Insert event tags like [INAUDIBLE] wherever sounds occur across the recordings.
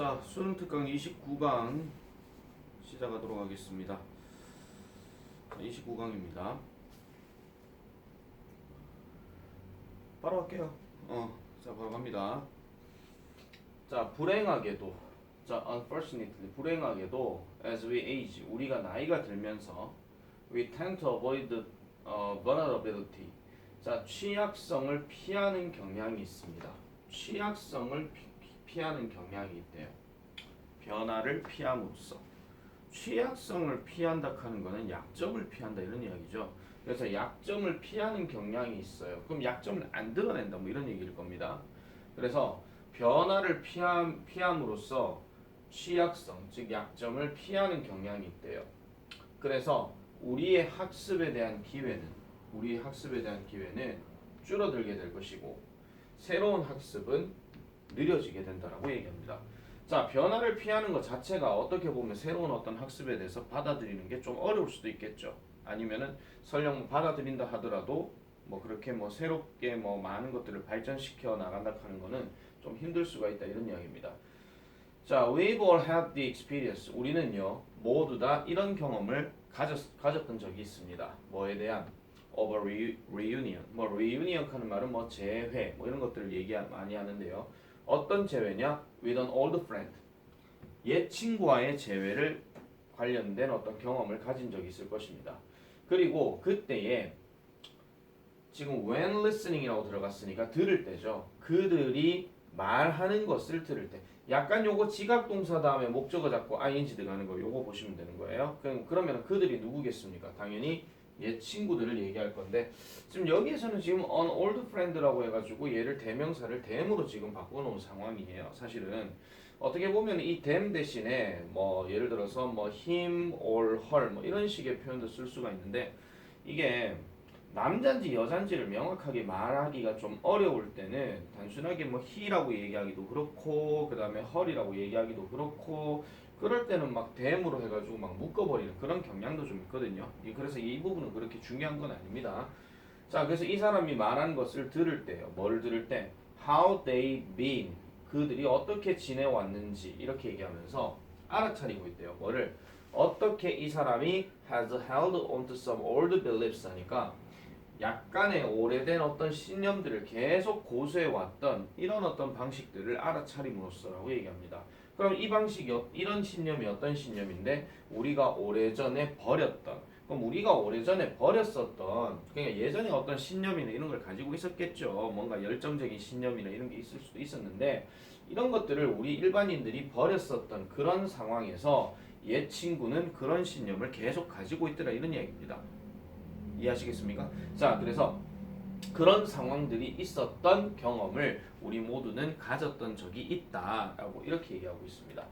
자, 수능 특강 29강 시작하도록 하겠습니다. 29강입니다. 바로 할게요. 어, 자, 바로 갑니다. 자, 불행하게도, 자, unfortunately, 불행하게도, as we age, 우리가 나이가 들면서, we tend to avoid uh, vulnerability. 자, 취약성을 피하는 경향이 있습니다. 취약성을 피, 피하는 경향이 있대요. 변화를 피함으로써 취약성을 피한다 하는 거는 약점을 피한다 이런 이야기죠. 그래서 약점을 피하는 경향이 있어요. 그럼 약점을 안 드러낸다 뭐 이런 얘기일 겁니다. 그래서 변화를 피함, 피함으로써 취약성 즉 약점을 피하는 경향이 있대요. 그래서 우리의 학습에 대한 기회는 우리의 학습에 대한 기회는 줄어들게 될 것이고 새로운 학습은 느려지게 된다라고 얘기합니다. 자, 변화를 피하는 것 자체가 어떻게 보면 새로운 어떤 학습에 대해서 받아들이는 게 좀 어려울 수도 있겠죠. 아니면은 설령 받아들인다 하더라도 뭐 그렇게 뭐 새롭게 뭐 많은 것들을 발전시켜 나간다 하는 거는 좀 힘들 수가 있다 이런 이야기입니다. 자, we've all had the experience. 우리는요 모두 다 이런 경험을 가졌, 가졌던 적이 있습니다. 뭐에 대한 of a re- reunion. 뭐 reunion 하는 말은 뭐 재회 뭐 이런 것들을 얘기 많이 하는데요. 어떤 재회냐? with an old friend. 옛 친구와의 재회를 관련된 어떤 경험을 가진 적이 있을 것입니다. 그리고 그때에 지금 when listening이라고 들어갔으니까 들을 때죠. 그들이 말하는 것을 들을 때. 약간 요거 지각 동사 다음에 목적어 잡고 ing 들어가는 거 요거 보시면 되는 거예요. 그럼 그러면 그들이 누구겠습니까? 당연히 옛 친구들을 얘기할 건데 지금 여기에서는 지금 an old friend라고 해가지고 얘를 대명사를 them으로 지금 바꿔놓은 상황이에요. 사실은 어떻게 보면 이 them 대신에 뭐 예를 들어서 뭐 him or her 뭐 이런 식의 표현도 쓸 수가 있는데 이게 남자인지 여자인지를 명확하게 말하기가 좀 어려울 때는 단순하게 뭐 he라고 얘기하기도 그렇고 그 다음에 her이라고 얘기하기도 그렇고 그럴 때는 막 them으로 해가지고 막 묶어버리는 그런 경향도 좀 있거든요. 이- 그래서 이 부분은 그렇게 중요한 건 아닙니다. 자, 그래서 이 사람이 말한 것을 들을 때요. 뭘 들을 때? How they been. 그들이 어떻게 지내왔는지 이렇게 얘기하면서 알아차리고 있대요. 뭐를? 어떻게 이 사람이 has held onto some old beliefs 하니까 약간의 오래된 어떤 신념들을 계속 고수해왔던 이런 어떤 방식들을 알아차림으로써라고 얘기합니다. 그럼 이 방식이 어- 이런 신념이 어떤 신념인데 우리가 오래전에 버렸던 그럼 우리가 오래전에 버렸었던 그러니까 예전에 어떤 신념이나 이런 걸 가지고 있었겠죠. 뭔가 열정적인 신념이나 이런 게 있을 수도 있었는데 이런 것들을 우리 일반인들이 버렸었던 그런 상황에서 옛 친구는 그런 신념을 계속 가지고 있더라 이런 이야기입니다. 이해하시겠습니까? 자, 그래서 그런 상황들이 있었던 경험을 우리 모두는 가졌던 적이 있다라고 이렇게 얘기하고 있습니다.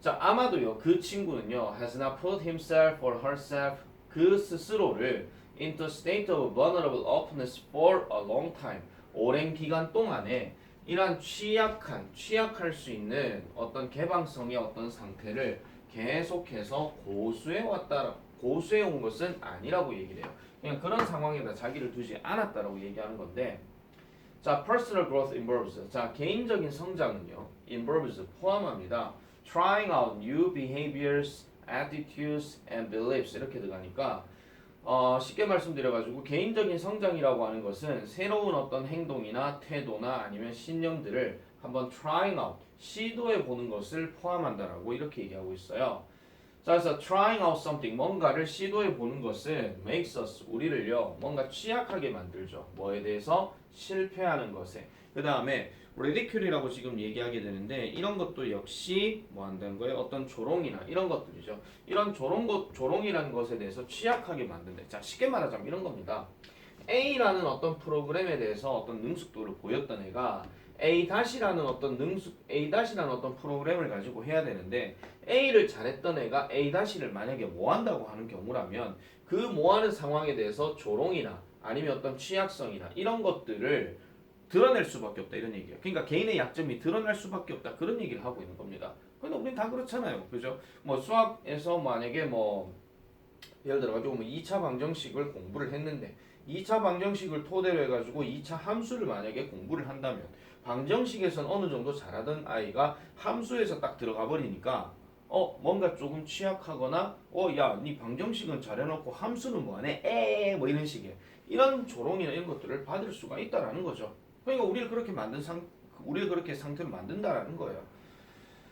자, 아마도요, 그 친구는요, has not put himself or herself 그 스스로를 into state of vulnerable openness for a long time 오랜 기간 동안에 이러한 취약한, 취약할 수 있는 어떤 개방성의 어떤 상태를 계속해서 고수해 왔다, 고 수해 온 것은 아니라고 얘기를 해요. 그냥 그런 상황에다 자기를 두지 않았다라고 얘기하는 건데, 자, personal growth involves. 자, 개인적인 성장은요, involves 포함합니다. trying out new behaviors, attitudes, and beliefs 이렇게 들어가니까 어, 쉽게 말씀드려가지고 개인적인 성장이라고 하는 것은 새로운 어떤 행동이나 태도나 아니면 신념들을 한번 trying out 시도해 보는 것을 포함한다라고 이렇게 얘기하고 있어요. 자, 그래서 trying out something 뭔가를 시도해 보는 것은 makes us 우리를요 뭔가 취약하게 만들죠. 뭐에 대해서 실패하는 것에. 그 다음에 ridicule이라고 지금 얘기하게 되는데 이런 것도 역시 뭐 한다는 거예요? 어떤 조롱이나 이런 것들이죠. 이런 조롱 것 조롱이라는 것에 대해서 취약하게 만든다. 자, 쉽게 말하자면 이런 겁니다. A라는 어떤 프로그램에 대해서 어떤 능숙도를 보였던 애가 A-라는 어떤 능숙 A-라는 어떤 프로그램을 가지고 해야 되는데 A를 잘했던 애가 A-를 만약에 뭐 한다고 하는 경우라면 그 뭐 하는 상황에 대해서 조롱이나 아니면 어떤 취약성이나 이런 것들을 드러낼 수밖에 없다 이런 얘기예요. 그러니까 개인의 약점이 드러날 수밖에 없다 그런 얘기를 하고 있는 겁니다. 근데 우린 다 그렇잖아요. 그죠? 뭐 수학에서 만약에 뭐 예를 들어 가지고 뭐 2차 방정식을 공부를 했는데 2차 방정식을 토대로 해 가지고 2차 함수를 만약에 공부를 한다면 방정식에선 어느 정도 잘하던 아이가 함수에서 딱 들어가 버리니까 어 뭔가 조금 취약하거나 어야네 방정식은 잘해놓고 함수는 뭐하네 에뭐 이런 식의 이런 조롱이나 이런 것들을 받을 수가 있다라는 거죠. 그러니까 우리를 그렇게 만든 상 우리를 그렇게 상태로 만든다라는 거예요.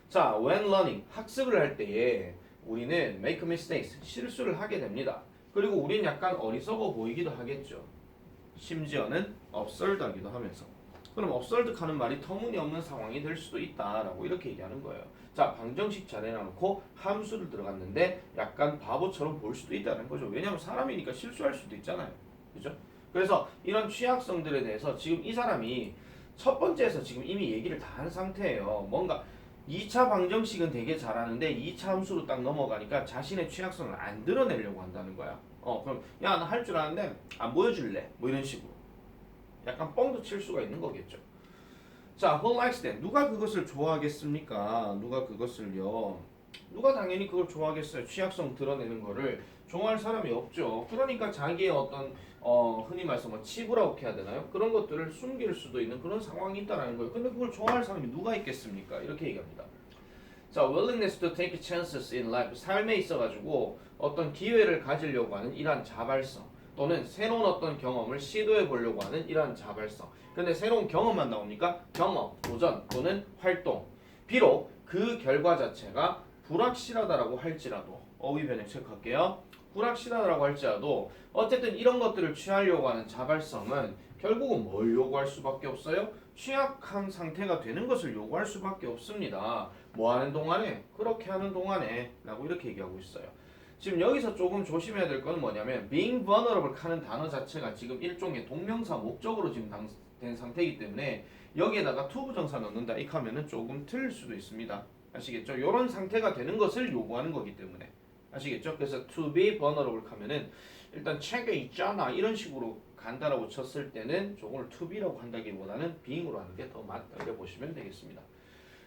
자, when learning 학습을 할 때에 우리는 make mistakes 실수를 하게 됩니다. 그리고 우리는 약간 어리석어 보이기도 하겠죠. 심지어는 absurd하기도 하면서. 그럼 absurd 하는 말이 터무니없는 상황이 될 수도 있다라고 이렇게 얘기하는 거예요. 자, 방정식 잘 해놔놓고 함수를 들어갔는데 약간 바보처럼 보일 수도 있다는 거죠. 왜냐하면 사람이니까 실수할 수도 있잖아요. 그죠? 그래서 이런 취약성들에 대해서 지금 이 사람이 첫 번째에서 지금 이미 얘기를 다 한 상태예요. 뭔가 2차 방정식은 되게 잘하는데 2차 함수로 딱 넘어가니까 자신의 취약성을 안 드러내려고 한다는 거야. 어, 그럼 야, 나 할 줄 아는데 안 보여줄래? 뭐 이런 식으로. 약간 뻥도 칠 수가 있는 거겠죠. 자, who likes that? 누가 그것을 좋아하겠습니까? 누가 그것을요? 누가 당연히 그걸 좋아하겠어요? 취약성 드러내는 거를 좋아할 사람이 없죠. 그러니까 자기의 어떤 어, 흔히 말해서 뭐 치부라고 해야 되나요? 그런 것들을 숨길 수도 있는 그런 상황이 있다라는 거예요. 근데 그걸 좋아할 사람이 누가 있겠습니까? 이렇게 얘기합니다. 자, willingness to take chances in life. 삶에 있어 가지고 어떤 기회를 가지려고 하는 이러한 자발성 또는 새로운 어떤 경험을 시도해 보려고 하는 이러한 자발성. 근데 새로운 경험만 나옵니까? 경험, 도전 또는 활동. 비록 그 결과 자체가 불확실하다라고 할지라도 어휘 변형 체크할게요. 불확실하다라고 할지라도 어쨌든 이런 것들을 취하려고 하는 자발성은 결국은 뭘 요구할 수밖에 없어요? 취약한 상태가 되는 것을 요구할 수밖에 없습니다. 뭐 하는 동안에? 그렇게 하는 동안에 라고 이렇게 얘기하고 있어요. 지금 여기서 조금 조심해야 될 건 뭐냐면 being vulnerable 하는 단어 자체가 지금 일종의 동명사 목적으로 지금 당, 된 상태이기 때문에 여기에다가 to 부정사 넣는다 이 하면은 조금 틀릴 수도 있습니다. 아시겠죠? 이런 상태가 되는 것을 요구하는 거기 때문에 아시겠죠? 그래서 to be vulnerable 하면은 일단 책에 있잖아 이런 식으로 간다라고 쳤을 때는 저걸 to be라고 한다기보다는 being으로 하는 게 더 맞다 이렇게 보시면 되겠습니다.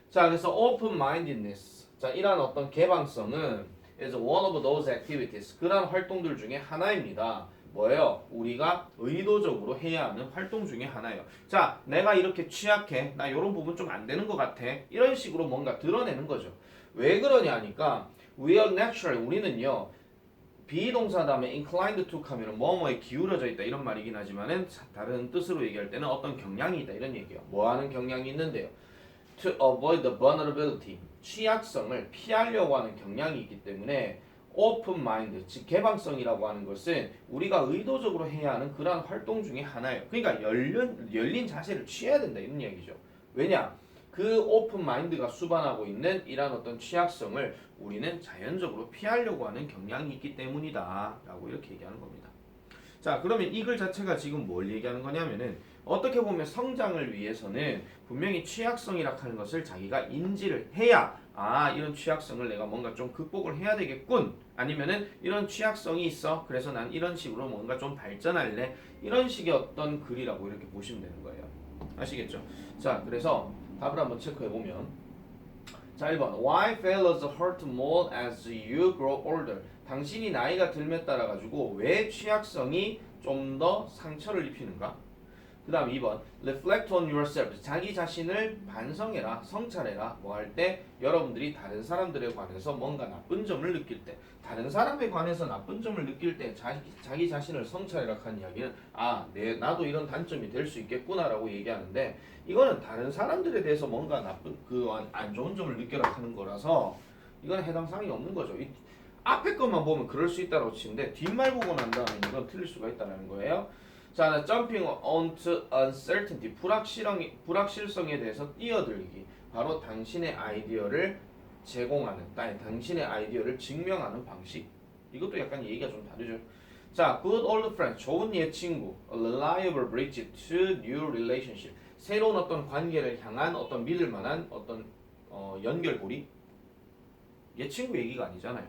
자 그래서 open mindedness 자 이러한 어떤 개방성은 is one of those activities 그러한 활동들 중에 하나입니다. 뭐예요? 우리가 의도적으로 해야 하는 활동 중에 하나예요. 자, 내가 이렇게 취약해. 나 이런 부분 좀 안 되는 것 같아. 이런 식으로 뭔가 드러내는 거죠. 왜 그러냐 하니까 we are natural 우리는요. 비동사 다음에 inclined to 하면 뭐뭐에 기울어져 있다 이런 말이긴 하지만은 다른 뜻으로 얘기할 때는 어떤 경향이 있다 이런 얘기예요. 뭐 하는 경향이 있는데요. To avoid the vulnerability 취약성을 피하려고 하는 경향이 있기 때문에 open mind 즉 개방성이라고 하는 것은 우리가 의도적으로 해야 하는 그러한 활동 중에 하나예요. 그러니까 열린 열린 자세를 취해야 된다 이런 얘기죠. 왜냐? 그 오픈 마인드가 수반하고 있는 이러한 어떤 취약성을 우리는 자연적으로 피하려고 하는 경향이 있기 때문이다 라고 이렇게 얘기하는 겁니다. 자, 그러면 이 글 자체가 지금 뭘 얘기하는 거냐면은 어떻게 보면 성장을 위해서는 분명히 취약성이라 하는 것을 자기가 인지를 해야 아 이런 취약성을 내가 뭔가 좀 극복을 해야 되겠군. 아니면은 이런 취약성이 있어. 그래서 난 이런 식으로 뭔가 좀 발전할래. 이런 식의 어떤 글이라고 이렇게 보시면 되는 거예요. 아시겠죠? 자 그래서 답을 한번 체크해 보면. 자 1번. Why failures hurt more as you grow older? 당신이 나이가 들면 따라 가지고 왜 취약성이 좀 더 상처를 입히는가? 그 다음 2번 Reflect on yourself. 자기 자신을 반성해라 성찰해라. 뭐 할 때 여러분들이 다른 사람들에 관해서 뭔가 나쁜 점을 느낄 때 다른 사람에 관해서 나쁜 점을 느낄 때 자기, 자기 자신을 성찰해라 하는 이야기는 아 내, 나도 이런 단점이 될 수 있겠구나 라고 얘기하는데 이거는 다른 사람들에 대해서 뭔가 나쁜 그안 좋은 점을 느껴라 하는 거라서 이건 해당 사항이 없는 거죠. 이, 앞에 것만 보면 그럴 수 있다고 치는데 뒷말 보고 난 다음에 이건 틀릴 수가 있다는 거예요 자, jumping onto uncertainty, 불확실성, 불확실성에 대해서 뛰어들기. 바로 당신의 아이디어를 제공하는, 아니, 당신의 아이디어를 증명하는 방식. 이것도 약간 얘기가 좀 다르죠. 자, good old friend, 좋은 옛 친구, reliable bridge to new relationship. 새로운 어떤 관계를 향한 어떤 믿을 만한 어떤 어, 연결고리. 옛 친구 얘기가 아니잖아요.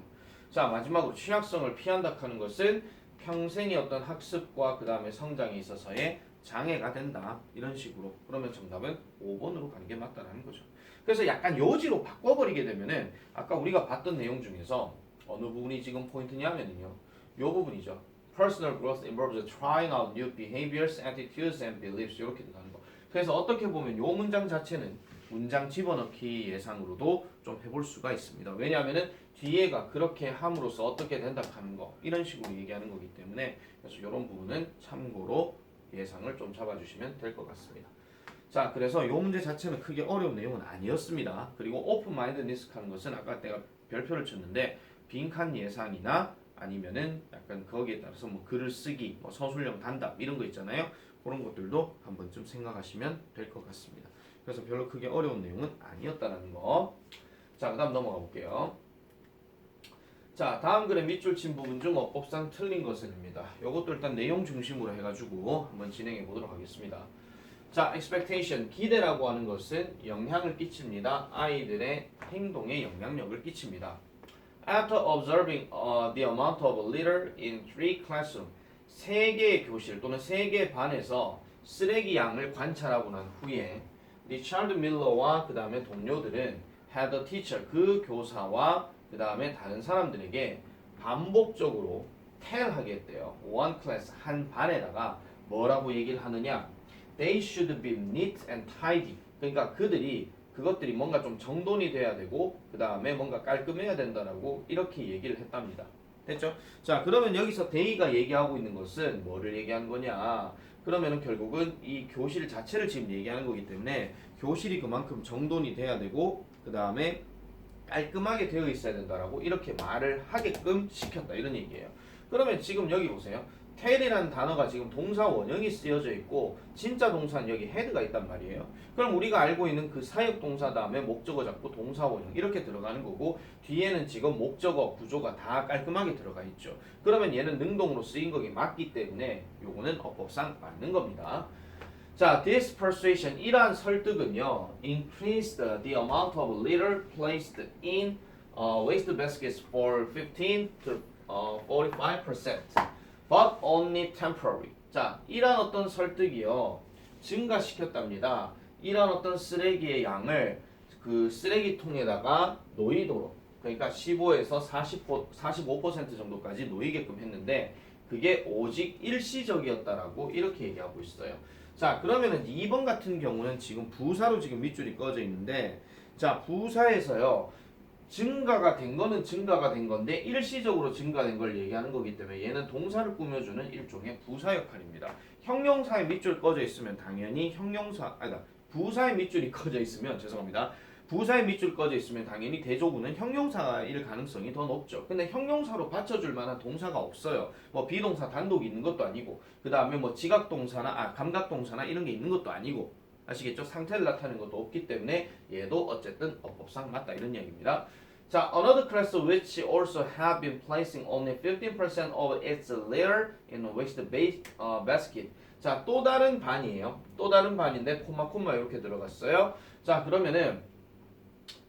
자, 마지막으로 취약성을 피한다 하는 것은 평생의 어떤 학습과 그 다음에 성장에 있어서의 장애가 된다 이런 식으로 그러면 정답은 5번으로 가는 게 맞다라는 거죠. 그래서 약간 요지로 바꿔버리게 되면은 아까 우리가 봤던 내용 중에서 어느 부분이 지금 포인트냐면요. 요 부분이죠. Personal growth involves trying out new behaviors, attitudes, and beliefs 이렇게 들어가는 거. 그래서 어떻게 보면 요 문장 자체는 문장 집어넣기 예상으로도 좀 해볼 수가 있습니다. 왜냐하면은 뒤에가 그렇게 함으로써 어떻게 된다 하는 거 이런 식으로 얘기하는 거기 때문에 그래서 이런 부분은 참고로 예상을 좀 잡아주시면 될 것 같습니다. 자, 그래서 이 문제 자체는 크게 어려운 내용은 아니었습니다. 그리고 오픈 마인드니스 하는 것은 아까 내가 별표를 쳤는데 빈칸 예상이나 아니면은 약간 거기에 따라서 뭐 글을 쓰기, 뭐 서술형 단답 이런 거 있잖아요. 그런 것들도 한 번쯤 생각하시면 될 것 같습니다. 그래서 별로 크게 어려운 내용은 아니었다는 거. 자, 그 다음 넘어가 볼게요. 자, 다음 글의 밑줄 친 부분 중 어법상 틀린 것은입니다. 이것도 일단 내용 중심으로 해가지고 한번 진행해 보도록 하겠습니다. 자, expectation 기대라고 하는 것은 영향을 끼칩니다. 아이들의 행동에 영향력을 끼칩니다. After observing uh, the amount of litter in three classroom, 세 개의 교실 또는 세 개의 반에서 쓰레기 양을 관찰하고 난 후에 리차드 밀러와 그 다음에 동료들은 had a teacher 그 교사와 그 다음에 다른 사람들에게 반복적으로 tell하게 했대요. one class 한 반에다가 뭐라고 얘기를 하느냐? They should be neat and tidy. 그러니까 그들이 그것들이 뭔가 좀 정돈이 돼야 되고 그 다음에 뭔가 깔끔해야 된다라고 이렇게 얘기를 했답니다. 됐죠? 자 그러면 여기서 데이가 얘기하고 있는 것은 뭐를 얘기하는 거냐? 그러면은 결국은 이 교실 자체를 지금 얘기하는 거기 때문에 교실이 그만큼 정돈이 돼야 되고 그 다음에 깔끔하게 되어 있어야 된다라고 이렇게 말을 하게끔 시켰다 이런 얘기예요. 그러면 지금 여기 보세요. 텔이라는 단어가 지금 동사 원형이 쓰여져 있고 진짜 동사는 여기 헤드가 있단 말이에요. 그럼 우리가 알고 있는 그 사역 동사 다음에 목적어 잡고 동사 원형 이렇게 들어가는 거고 뒤에는 지금 목적어 구조가 다 깔끔하게 들어가 있죠. 그러면 얘는 능동으로 쓰인 거기 맞기 때문에 요거는 어법상 맞는 겁니다. 자, this persuasion 이러한 설득은요, increased the amount of litter placed in uh, waste baskets for 15 to uh, 45%, but only temporary. 자, 이러한 어떤 설득이요, 증가시켰답니다. 이러한 어떤 쓰레기의 양을 그 쓰레기통에다가 놓이도록, 그러니까 15에서 40, 45% 정도까지 놓이게끔 했는데, 그게 오직 일시적이었다라고 이렇게 얘기하고 있어요. 자 그러면은 2번 같은 경우는 지금 부사로 지금 밑줄이 꺼져 있는데 자 부사에서요 증가가 된 거는 증가가 된 건데 일시적으로 증가된 걸 얘기하는 거기 때문에 얘는 동사를 꾸며주는 일종의 부사 역할입니다. 형용사의 밑줄 꺼져 있으면 당연히 형용사 아니다 부사의 밑줄이 [LAUGHS] 꺼져 있으면 죄송합니다. 부사의 밑줄 꺼져 있으면 당연히 대조구는 형용사일 가능성이 더 높죠. 근데 형용사로 받쳐줄 만한 동사가 없어요. 뭐 비동사 단독이 있는 것도 아니고 그 다음에 뭐 지각동사나 아 감각동사나 이런 게 있는 것도 아니고 아시겠죠? 상태를 나타내는 것도 없기 때문에 얘도 어쨌든 어법상 맞다 이런 이야기입니다. 자, another class which also have been placing only 15% of its litter in waste 어, basket. 자, 또 다른 반이에요. 또 다른 반인데 콤마 콤마 이렇게 들어갔어요. 자, 그러면은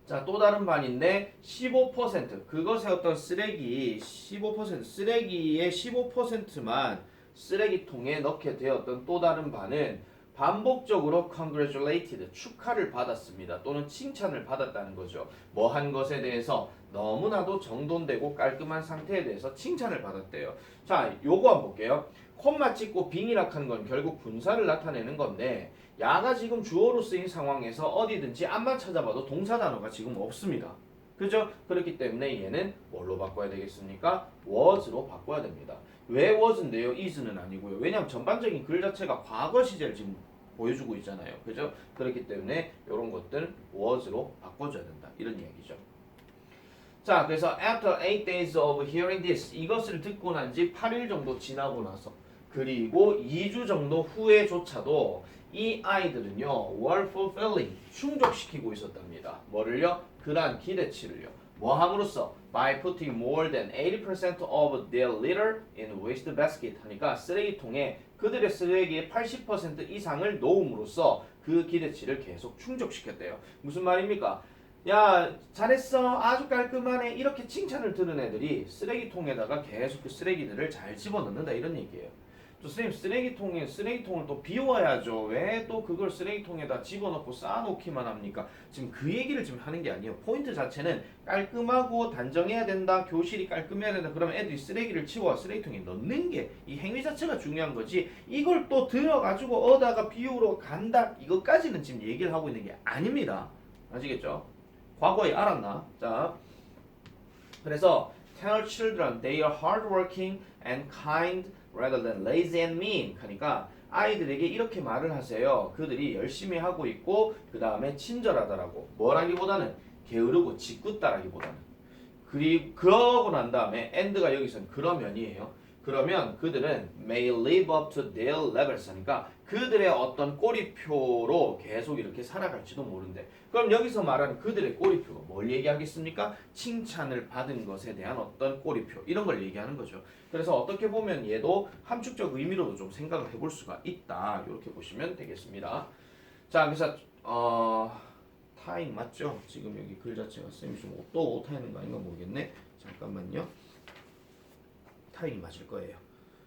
자, 또 다른 반인데 15% 그것의 어떤 쓰레기 15% 쓰레기의 15%만 쓰레기통에 넣게 되었던 또 다른 반은 반복적으로 congratulated 축하를 받았습니다. 또는 칭찬을 받았다는 거죠. 뭐 한 것에 대해서 너무나도 정돈되고 깔끔한 상태에 대해서 칭찬을 받았대요. 자, 요거 한번 볼게요. 콤마 찍고 빙이락 하는 건 결국 분사를 나타내는 건데 야가 지금 주어로 쓰인 상황에서 어디든지 앞만 찾아봐도 동사 단어가 지금 없습니다. 그죠? 그렇기 때문에 얘는 뭘로 바꿔야 되겠습니까? was로 바꿔야 됩니다. 왜 was인데요? is는 아니고요. 왜냐하면 전반적인 글 자체가 과거 시제를 지금 보여주고 있잖아요. 그죠? 그렇기 때문에 이런 것들 was로 바꿔줘야 된다. 이런 이야기죠. 자, 그래서 after 8 days of hearing this 이것을 듣고 난 지 8일 정도 지나고 나서 그리고 2주 정도 후에조차도 이 아이들은요 were fulfilling 충족시키고 있었답니다. 뭐를요? 그러한 기대치를요. 뭐 함으로써 by putting more than 80% of their litter in waste basket 하니까 쓰레기통에 그들의 쓰레기의 80% 이상을 놓음으로써 그 기대치를 계속 충족시켰대요. 무슨 말입니까? 야 잘했어 아주 깔끔하네 이렇게 칭찬을 들은 애들이 쓰레기통에다가 계속 그 쓰레기들을 잘 집어넣는다 이런 얘기예요. 또 선생님 쓰레기통에 쓰레기통을 또 비워야죠. 왜 또 그걸 쓰레기통에다 집어넣고 쌓아놓기만 합니까? 지금 그 얘기를 지금 하는 게 아니에요. 포인트 자체는 깔끔하고 단정해야 된다. 교실이 깔끔해야 된다. 그러면 애들이 쓰레기를 치워 쓰레기통에 넣는 게 이 행위 자체가 중요한 거지. 이걸 또 들어가지고 어다가 비우러 간다. 이것까지는 지금 얘기를 하고 있는 게 아닙니다. 아시겠죠? 과거에 알았나? 자, 그래서 tell children they are hardworking and kind rather than lazy and mean. 그러니까 아이들에게 이렇게 말을 하세요. 그들이 열심히 하고 있고 그 다음에 친절하다라고. 뭐라기보다는 게으르고 짓궂다라기보다는. 그리 그러고 난 다음에 end가 여기서는 그러면이에요. 그러면 그들은 may live up to their levels 하니까 그들의 어떤 꼬리표로 계속 이렇게 살아갈지도 모른대. 그럼 여기서 말하는 그들의 꼬리표가 뭘 얘기하겠습니까? 칭찬을 받은 것에 대한 어떤 꼬리표 이런 걸 얘기하는 거죠. 그래서 어떻게 보면 얘도 함축적 의미로도 좀 생각을 해볼 수가 있다. 이렇게 보시면 되겠습니다. 자, 그래서 어 타임 맞죠? 지금 여기 글 자체가 쌤이 좀 또 오타이는 거 아닌가 모르겠네. 잠깐만요. 타임이 맞을 거예요.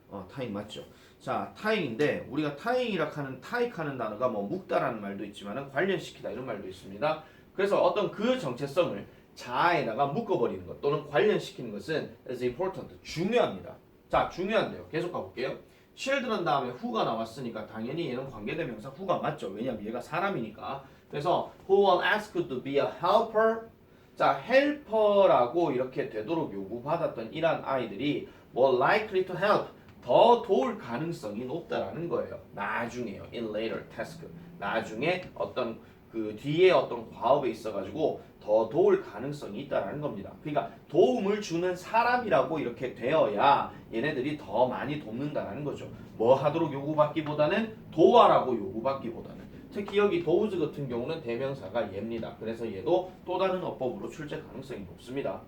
어, 타임 맞죠? 자, 타임인데 우리가 타임이라 하는 타익하는 단어가 뭐 묵다라는 말도 있지만은 관련시키다 이런 말도 있습니다. 그래서 어떤 그 정체성을 자에다가 묶어버리는 것 또는 관련시키는 것은 is important 중요합니다. 자, 중요한데요. 계속 가볼게요. children 다음에 who가 나왔으니까 당연히 얘는 관계대명사 who가 맞죠. 왜냐면 얘가 사람이니까. 그래서 who was asked to be a helper. 자, helper라고 이렇게 되도록 요구받았던 이러한 아이들이 more likely to help 더 도울 가능성이 높다라는 거예요. 나중에요. in later task. 나중에 어떤 그 뒤에 어떤 과업에 있어가지고 더 도울 가능성이 있다라는 겁니다. 그러니까 도움을 주는 사람이라고 이렇게 되어야 얘네들이 더 많이 돕는다라는 거죠. 뭐 하도록 요구받기보다는 도와라고 요구받기보다는 특히 여기 도우즈 같은 경우는 대명사가 얘입니다. 그래서 얘도 또 다른 어법으로 출제 가능성이 높습니다.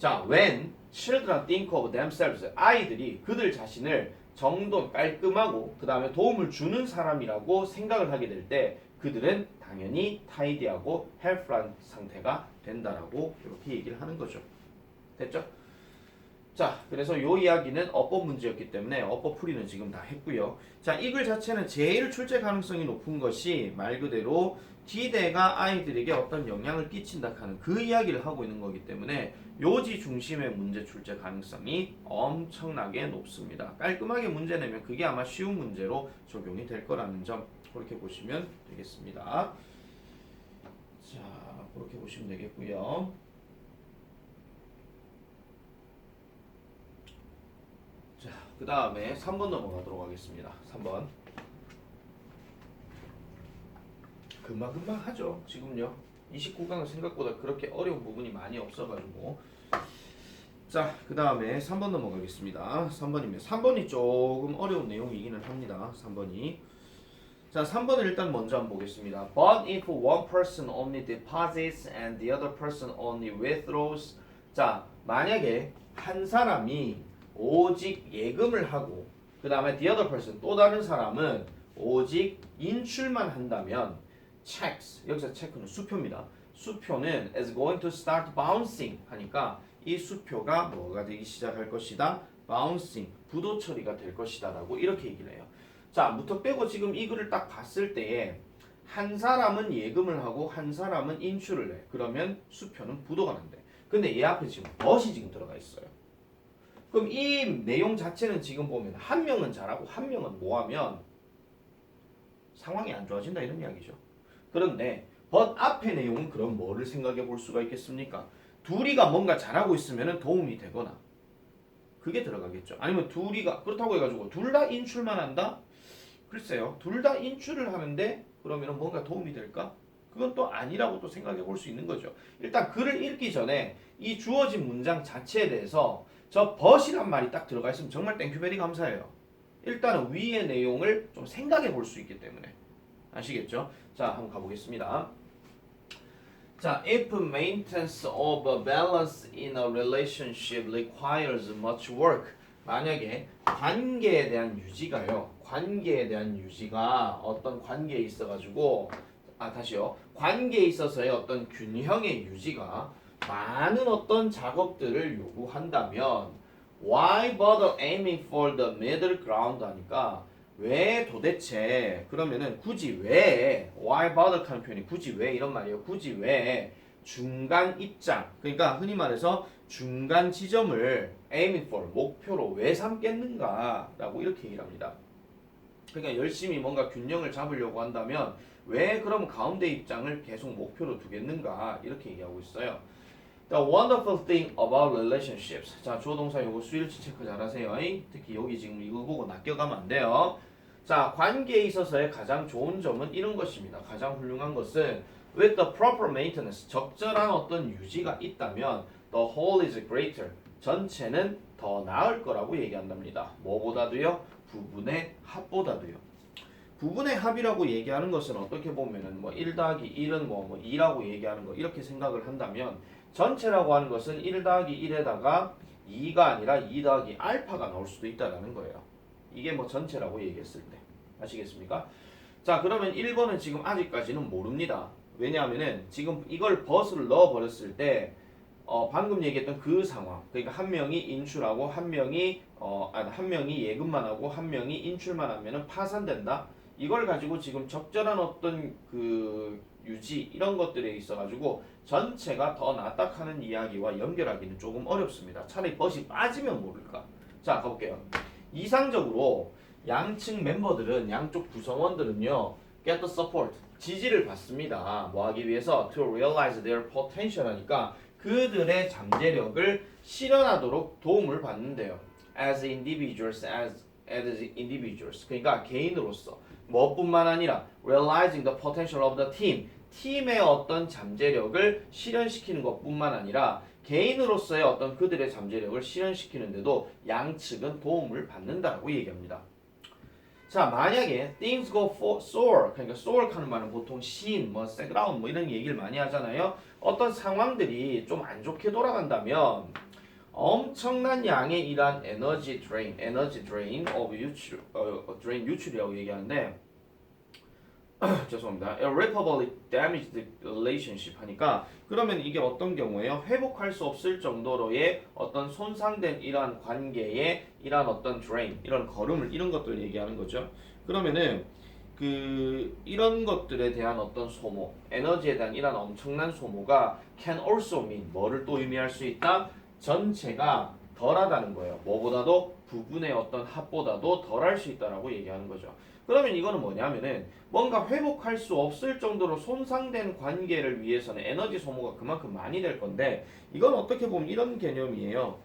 자, when children think of themselves, 아이들이 그들 자신을 정돈 깔끔하고 그 다음에 도움을 주는 사람이라고 생각을 하게 될 때 그들은 당연히 타이디하고 헬프란 상태가 된다라고 이렇게 얘기를 하는 거죠. 됐죠? 자, 그래서 요 이야기는 어법 문제였기 때문에 어법 풀이는 지금 다 했고요. 자, 이 글 자체는 제일 출제 가능성이 높은 것이 말 그대로 기대가 아이들에게 어떤 영향을 끼친다 하는 그 이야기를 하고 있는 거기 때문에 요지 중심의 문제 출제 가능성이 엄청나게 높습니다. 깔끔하게 문제 내면 그게 아마 쉬운 문제로 적용이 될 거라는 점 그렇게 보시면 되겠습니다. 자, 그렇게 보시면 되겠고요. 자, 그 다음에 3번 넘어가도록 하겠습니다. 3번. 금방금방 하죠. 지금요. 29강은 생각보다 그렇게 어려운 부분이 많이 없어가지고. 자, 그 다음에 3번 넘어가겠습니다. 3번입니다. 3번이 조금 어려운 내용이기는 합니다. 3번이. 자, 3번을 일단 먼저 한번 보겠습니다. But if one person only deposits and the other person only withdraws. 자, 만약에 한 사람이 오직 예금을 하고 그 다음에 the other person 또 다른 사람은 오직 인출만 한다면 checks 여기서 체크는 수표입니다. 수표는 is going to start bouncing 하니까 이 수표가 뭐가 되기 시작할 것이다. bouncing 부도 처리가 될 것이다라고 이렇게 얘기를 해요. 자, 무턱 빼고 지금 이 글을 딱 봤을 때에 한 사람은 예금을 하고 한 사람은 인출을 해. 그러면 수표는 부도가 난대. 근데 얘 앞에 지금 벗이 지금 들어가 있어요. 그럼 이 내용 자체는 지금 보면 한 명은 잘하고 한 명은 뭐하면 상황이 안 좋아진다 이런 이야기죠. 그런데 but 앞의 내용은 그럼 뭐를 생각해 볼 수가 있겠습니까? 둘이가 뭔가 잘하고 있으면 도움이 되거나 그게 들어가겠죠. 아니면 둘이가 그렇다고 해가지고 둘 다 인출만 한다? 글쎄요. 둘 다 인출을 하는데 그러면 뭔가 도움이 될까? 그건 또 아니라고 또 생각해 볼 수 있는 거죠. 일단 글을 읽기 전에 이 주어진 문장 자체에 대해서 저 벗이란 말이 딱 들어가 있으면 정말 땡큐베리 감사해요. 일단은 위의 내용을 좀 생각해 볼 수 있기 때문에 아시겠죠? 자, 한번 가보겠습니다. 자, if maintenance of a balance in a relationship requires much work. 만약에 관계에 대한 유지가요. 관계에 대한 유지가 어떤 관계에 있어 가지고 아, 다시요. 관계에 있어서의 어떤 균형의 유지가 많은 어떤 작업들을 요구한다면 why bother aiming for the middle ground 하니까 왜 도대체 그러면은 굳이 왜 why bother 하는 표현이 굳이 왜 이런 말이에요. 굳이 왜 중간 입장 그러니까 흔히 말해서 중간 지점을 aiming for 목표로 왜 삼겠는가 라고 이렇게 얘기를 합니다. 그러니까 열심히 뭔가 균형을 잡으려고 한다면 왜 그럼 가운데 입장을 계속 목표로 두겠는가 이렇게 얘기하고 있어요. The wonderful thing about relationships. 자, 조동사 요거 수일치 체크 잘하세요. 특히 여기 지금 이거 보고 낚여가면 안 돼요. 자, 관계에 있어서의 가장 좋은 점은 이런 것입니다. 가장 훌륭한 것은 with the proper maintenance, 적절한 어떤 유지가 있다면 the whole is greater. 전체는 더 나을 거라고 얘기한답니다. 뭐보다도요? 부분의 합보다도요. 부분의 합이라고 얘기하는 것은 어떻게 보면은 뭐1 더하기 1은 뭐, 뭐 2라고 얘기하는 거 이렇게 생각을 한다면 전체라고 하는 것은 1 더하기 1에다가 2가 아니라 2 더하기 알파가 나올 수도 있다라는 거예요. 이게 뭐 전체라고 얘기했을 때. 아시겠습니까? 자, 그러면 1번은 지금 아직까지는 모릅니다. 왜냐하면은 지금 이걸 버스를 넣어 버렸을 때 어, 방금 얘기했던 그 상황. 그러니까 한 명이 인출하고 한 명이 어, 아니, 한 명이 예금만 하고 한 명이 인출만 하면은 파산된다. 이걸 가지고 지금 적절한 어떤 그 유지 이런 것들에 있어 가지고 전체가 더 낫다 하는 이야기와 연결하기는 조금 어렵습니다. 차라리 벗이 빠지면 모를까. 자, 가볼게요. 이상적으로 양측 멤버들은 양쪽 구성원들은요. get the support 지지를 받습니다. 뭐 하기 위해서 to realize their potential 하니까 그들의 잠재력을 실현하도록 도움을 받는데요. as individuals as as individuals 그러니까 개인으로서 뭐뿐만 아니라 realizing the potential of the team 팀의 어떤 잠재력을 실현시키는 것뿐만 아니라 개인으로서의 어떤 그들의 잠재력을 실현시키는데도 양측은 도움을 받는다고 얘기합니다. 자 만약에 things go for sour 그러니까 sour 하는 말은 보통 신, 뭐 세그라운 뭐 이런 얘기를 많이 하잖아요. 어떤 상황들이 좀 안 좋게 돌아간다면 엄청난 양의 이러한 에너지 드레인, 에너지 드레인 of 유출, 어, 드레인 유출이라고 얘기하는데 [CLEARS THROAT] 죄송합니다. irreparably damaged relationship 하니까 그러면 이게 어떤 경우에요? 회복할 수 없을 정도로의 어떤 손상된 이러한 관계의 이러한 어떤 drain, 이런 거름을 이런 것들 얘기하는 거죠. 그러면은 그 이런 것들에 대한 어떤 소모, 에너지에 대한 이러한 엄청난 소모가 can also mean 뭐를 또 의미할 수 있다? 전체가 덜하다는 거예요. 뭐보다도 부분의 어떤 합보다도 덜할 수 있다라고 얘기하는 거죠. 그러면 이거는 뭐냐면은 뭔가 회복할 수 없을 정도로 손상된 관계를 위해서는 에너지 소모가 그만큼 많이 될 건데 이건 어떻게 보면 이런 개념이에요.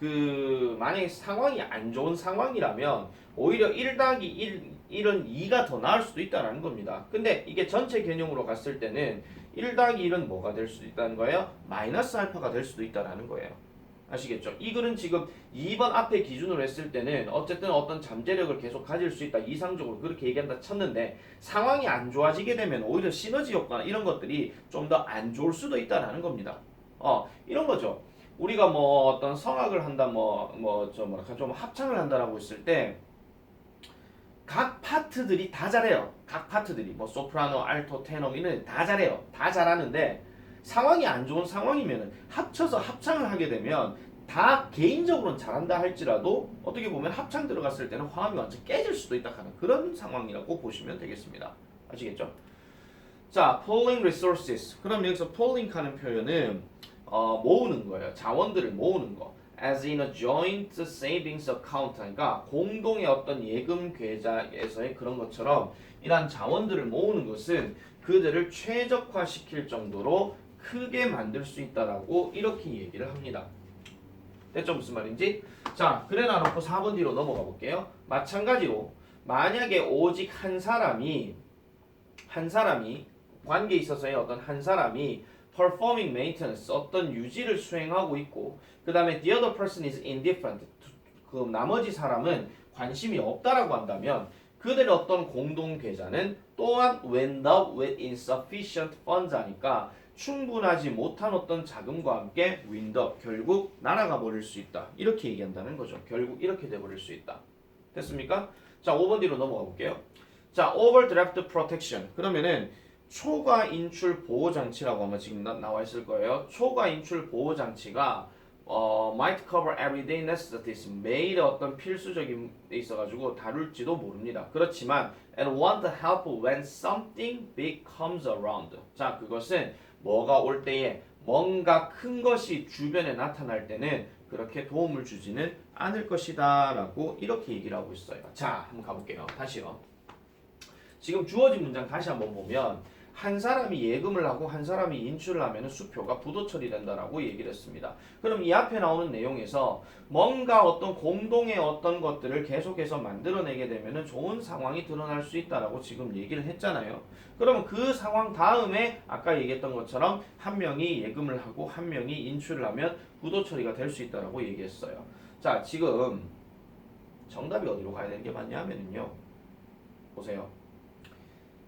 그 만약에 상황이 안 좋은 상황이라면 오히려 1 더하기 1, 1은 2가 더 나을 수도 있다는 겁니다. 근데 이게 전체 개념으로 갔을 때는 1 더하기 1은 뭐가 될 수도 있다는 거예요? 마이너스 알파가 될 수도 있다는 거예요. 아시겠죠? 이 글은 지금 2번 앞에 기준으로 했을 때는 어쨌든 어떤 잠재력을 계속 가질 수 있다 이상적으로 그렇게 얘기한다 쳤는데 상황이 안 좋아지게 되면 오히려 시너지 효과나 이런 것들이 좀 더 안 좋을 수도 있다라는 겁니다. 어 이런 거죠. 우리가 뭐 어떤 성악을 한다 뭐 뭐 저 뭐랄까 좀 합창을 한다라고 했을 때 각 파트들이 다 잘해요. 각 파트들이 뭐 소프라노, 알토, 테너 이런 다 잘해요. 다 잘하는데 상황이 안 좋은 상황이면 합쳐서 합창을 하게 되면 다 개인적으로는 잘한다 할지라도 어떻게 보면 합창 들어갔을 때는 화음이 완전 깨질 수도 있다 하는 그런 상황이라고 보시면 되겠습니다. 아시겠죠? 자, pulling resources. 그럼 여기서 pulling 하는 표현은 어, 모으는 거예요. 자원들을 모으는 거. as in a joint savings account 하니까 공동의 어떤 예금 계좌에서의 그런 것처럼 이러한 자원들을 모으는 것은 그들을 최적화시킬 정도로 크게 만들 수 있다라고 이렇게 얘기를 합니다. 됐죠? 무슨 말인지? 자, 그래 놔놓고 4번 뒤로 넘어가 볼게요. 마찬가지로 만약에 오직 한 사람이 한 사람이 관계에 있어서의 어떤 한 사람이 performing maintenance 어떤 유지를 수행하고 있고 그 다음에 the other person is indifferent 그 나머지 사람은 관심이 없다라고 한다면 그들의 어떤 공동 계좌는 또한 wind up with insufficient funds 하니까 충분하지 못한 어떤 자금과 함께 윈더 결국 날아가 버릴 수 있다. 이렇게 얘기한다는 거죠. 결국 이렇게 돼 버릴 수 있다. 됐습니까? 자, 5번 뒤로 넘어가 볼게요. 자, overdraft protection. 그러면은 초과 인출 보호 장치라고 아마 지금 나, 나와 있을 거예요. 초과 인출 보호 장치가 어, might cover everyday necessities 매일의 어떤 필수적인 데 있어가지고 다룰지도 모릅니다. 그렇지만 and want help when something big comes around. 자 그것은 뭐가 올 때에 뭔가 큰 것이 주변에 나타날 때는 그렇게 도움을 주지는 않을 것이다 라고 이렇게 얘기를 하고 있어요. 자 한번 가볼게요. 다시요. 지금 주어진 문장 다시 한번 보면 한 사람이 예금을 하고 한 사람이 인출을 하면 수표가 부도 처리된다라고 얘기를 했습니다. 그럼 이 앞에 나오는 내용에서 뭔가 어떤 공동의 어떤 것들을 계속해서 만들어내게 되면 좋은 상황이 드러날 수 있다라고 지금 얘기를 했잖아요. 그러면 그 상황 다음에 아까 얘기했던 것처럼 한 명이 예금을 하고 한 명이 인출을 하면 부도 처리가 될 수 있다라고 얘기했어요. 자, 지금 정답이 어디로 가야 되는 게 맞냐면요. 보세요.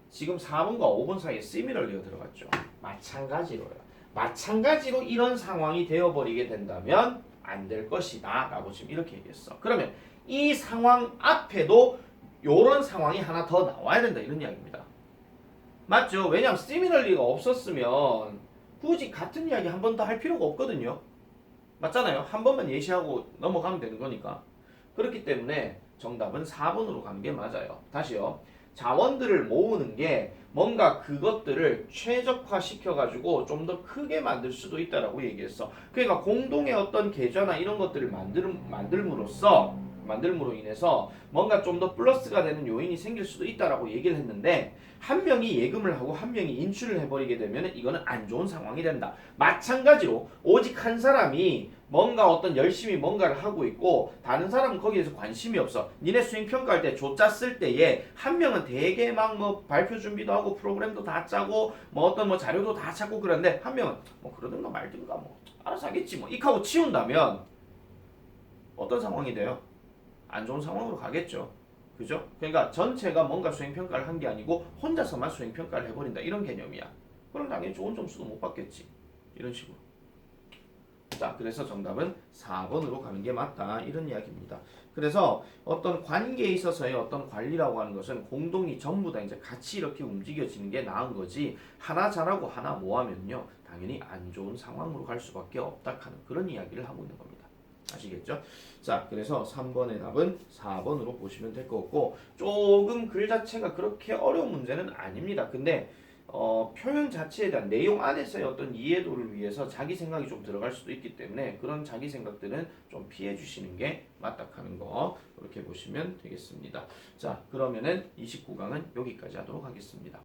지금 4번과 5번 사이에 similarly가 들어갔죠. 마찬가지로요. 마찬가지로 이런 상황이 되어버리게 된다면 안 될 것이다 라고 지금 이렇게 얘기했어. 그러면 이 상황 앞에도 요런 상황이 하나 더 나와야 된다 이런 이야기입니다. 맞죠? 왜냐하면 similarly가 없었으면 굳이 같은 이야기 한 번 더 할 필요가 없거든요. 맞잖아요. 한 번만 예시하고 넘어가면 되는 거니까. 그렇기 때문에 정답은 4번으로 가는 게 맞아요. 다시요. 자원들을 모으는 게 뭔가 그것들을 최적화 시켜가지고 좀 더 크게 만들 수도 있다라고 얘기했어. 그러니까 공동의 어떤 계좌나 이런 것들을 만들, 만들므로써 만들므로 인해서 뭔가 좀 더 플러스가 되는 요인이 생길 수도 있다라고 얘기를 했는데 한 명이 예금을 하고 한 명이 인출을 해버리게 되면 이거는 안 좋은 상황이 된다. 마찬가지로 오직 한 사람이 뭔가 어떤 열심히 뭔가를 하고 있고 다른 사람은 거기에 대해서 관심이 없어. 니네 수행 평가할 때 조짜 쓸 때에 한 명은 되게 막 뭐 발표 준비도 하고 프로그램도 다 짜고 뭐 어떤 뭐 자료도 다 찾고 그러는데 한 명은 뭐 그러든가 말든가 뭐 알아서 하겠지 뭐 이하고 치운다면 어떤 상황이 돼요? 안 좋은 상황으로 가겠죠. 그죠? 그러니까 전체가 뭔가 수행 평가를 한 게 아니고 혼자서만 수행 평가를 해버린다 이런 개념이야. 그럼 당연히 좋은 점수도 못 받겠지. 이런 식으로. 자, 그래서 정답은 4번으로 가는 게 맞다. 이런 이야기입니다. 그래서 어떤 관계에 있어서의 어떤 관리라고 하는 것은 공동이 전부 다 이제 같이 이렇게 움직여지는 게 나은 거지. 하나 잘하고 하나 못하면요. 당연히 안 좋은 상황으로 갈 수밖에 없다 하는 그런 이야기를 하고 있는 겁니다. 아시겠죠? 자, 그래서 3번의 답은 4번으로 보시면 될 것 같고 조금 글 자체가 그렇게 어려운 문제는 아닙니다. 근데 어, 표현 자체에 대한 내용 안에서의 어떤 이해도를 위해서 자기 생각이 좀 들어갈 수도 있기 때문에 그런 자기 생각들은 좀 피해 주시는 게 맞다 하는 거 이렇게 보시면 되겠습니다. 자, 그러면은 29강은 여기까지 하도록 하겠습니다.